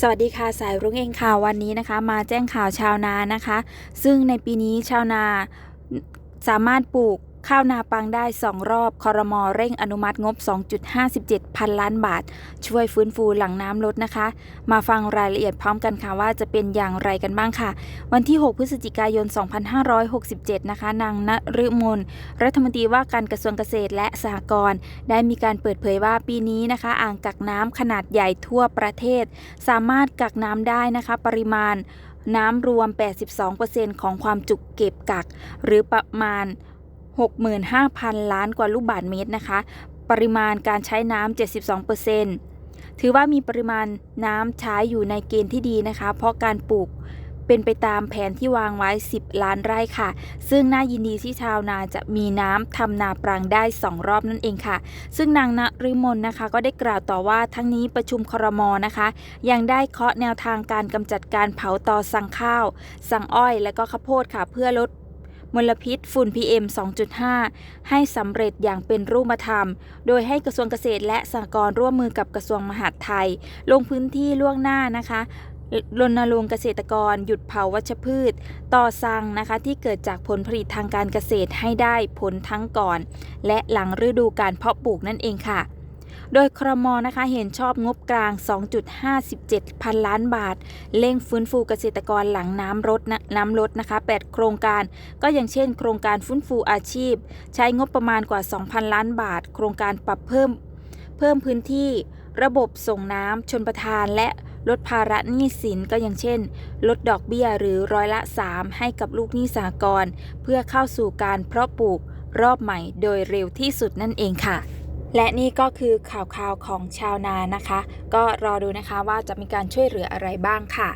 สวัสดีค่ะสายรุ้งเองค่ะวันนี้นะคะ มาแจ้งข่าวชาวนานะคะ ซึ่งในปีนี้ชาวนาสามารถปลูก ข้าวนาปังได้ 2 รอบคอรมอเร่งอนุมัติงบ 2.57 พันล้านบาท ช่วยฟื้นฟูหลังน้ำลดนะคะ มาฟังรายละเอียดพร้อมกันค่ะว่าจะเป็นอย่างไรกันบ้างค่ะ วันที่ 6 พฤศจิกายน 2567 นะคะ นางนฤมลรัฐมนตรีว่าการกระทรวงเกษตรและสหกรณ์ได้มีการเปิดเผยว่าปีนี้นะคะ อ่างกักน้ำขนาดใหญ่ทั่วประเทศ สามารถกักน้ำได้นะคะ ปริมาณน้ำรวม 82%ของความจุเก็บกัก หรือประมาณ 65,000 ล้านกว่าลูกบาศก์เมตรนะคะ ปริมาณการใช้น้ำ72%ถือว่ามีปริมาณน้ำใช้อยู่ในเกณฑ์ที่ดีนะคะ เพราะการปลูกเป็นไปตามแผนที่วางไว้ 10 ล้านไร่ค่ะ ซึ่งน่ายินดีที่ชาวนาจะมีน้ำทำนาปรังได้ 2 รอบนั่นเองค่ะ ซึ่งนางนฤมลนะคะ ก็ได้กล่าวต่อว่าทั้งนี้ประชุมครมนะคะ ยังได้เคาะแนวทางการกำจัดการเผาต่อสั่งข้าว สั่งอ้อย และก็ข้าวโพดค่ะ เพื่อลด มลพิษฝุ่น PM 2.5 ให้สำเร็จอย่างเป็นรูปธรรม โดยให้กระทรวงเกษตรและสหกรณ์ร่วมมือกับกระทรวงมหาดไทย ลงพื้นที่ล่วงหน้านะคะรณรงค์เกษตรกร หยุดเผาวัชพืช ต่อสั่งนะคะที่เกิดจากผลผลิตทางการเกษตรให้ได้ผลทั้งก่อน และหลังฤดูการเพาะปลูกนั่นเองค่ะ โดยครมนะคะเห็นชอบงบกลาง 2.57 พันล้านบาท เร่งฟื้นฟูเกษตรกรหลังน้ำลดนะน้ำลดนะคะ 8 โครงการก็อย่างเช่น โครงการฟื้นฟูอาชีพ ใช้งบประมาณกว่า 2,000 ล้านบาท โครงการปรับเพิ่ม เพิ่มพื้นที่ระบบส่งน้ำชนประทานและลดภาระหนี้สินก็อย่างเช่น ลดดอกเบี้ยหรือร้อยละ 3 ให้กับลูกหนี้สหกรณ์เพื่อเข้าสู่การเพาะปลูกรอบใหม่โดยเร็วที่สุดนั่นเองค่ะ และนี่ก็คือข่าวๆของชาวนานะคะ ก็รอดูนะคะว่าจะมีการช่วยเหลืออะไรบ้างค่ะ